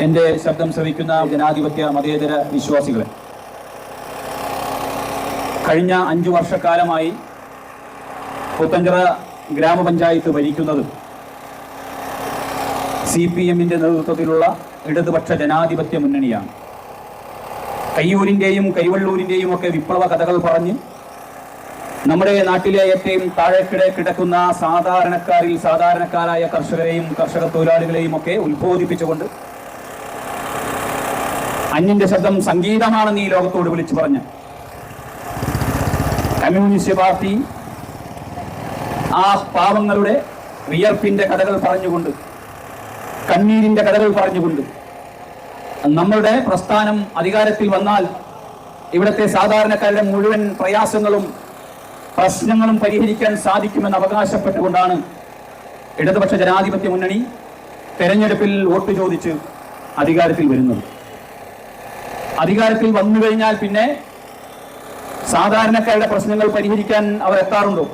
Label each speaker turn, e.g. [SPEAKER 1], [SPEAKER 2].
[SPEAKER 1] എന്റെ ശബ്ദം ശ്രവിക്കുന്ന ജനാധിപത്യ മതേതര വിശ്വാസികളെ കഴിഞ്ഞ അഞ്ചു വർഷക്കാലമായി പുത്തഞ്ചിറ ഗ്രാമപഞ്ചായത്ത് ഭരിക്കുന്നത് സി പി എമ്മിന്റെ നേതൃത്വത്തിലുള്ള ഇടതുപക്ഷ ജനാധിപത്യ മുന്നണിയാണ്. കയ്യൂരിന്റെയും കൈവള്ളൂരിന്റെയും ഒക്കെ വിപ്ലവ കഥകൾ പറഞ്ഞ് നമ്മുടെ നാട്ടിലെ ഏറ്റവും താഴെക്കിടെ കിടക്കുന്ന സാധാരണക്കാരിൽ സാധാരണക്കാരായ കർഷകരെയും കർഷക തൊഴിലാളികളെയും ഒക്കെ ഉത്ബോധിപ്പിച്ചുകൊണ്ട് അന്യന്റെ ശബ്ദം സംഗീതമാണെന്ന് ഈ ലോകത്തോട് വിളിച്ചു പറഞ്ഞു. കമ്മ്യൂണിസ്റ്റ് പാർട്ടി ആ പാവങ്ങളുടെ വിയർപ്പിന്റെ കഥകൾ പറഞ്ഞുകൊണ്ട് കണ്ണീരിന്റെ കഥകൾ പറഞ്ഞുകൊണ്ട് നമ്മളുടെ പ്രസ്ഥാനം അധികാരത്തിൽ വന്നാൽ ഇവിടുത്തെ സാധാരണക്കാരുടെ മുഴുവൻ പ്രയാസങ്ങളും പ്രശ്നങ്ങളും പരിഹരിക്കാൻ സാധിക്കുമെന്ന് അവകാശപ്പെട്ടുകൊണ്ടാണ് ഇടതുപക്ഷ ജനാധിപത്യ മുന്നണി തെരഞ്ഞെടുപ്പിൽ വോട്ട് ചോദിച്ച് അധികാരത്തിൽ വരുന്നത്. അധികാരത്തിൽ വന്നു കഴിഞ്ഞാൽ പിന്നെ സാധാരണക്കാരുടെ പ്രശ്നങ്ങൾ പരിഹരിക്കാൻ അവർ എത്താറുണ്ടോ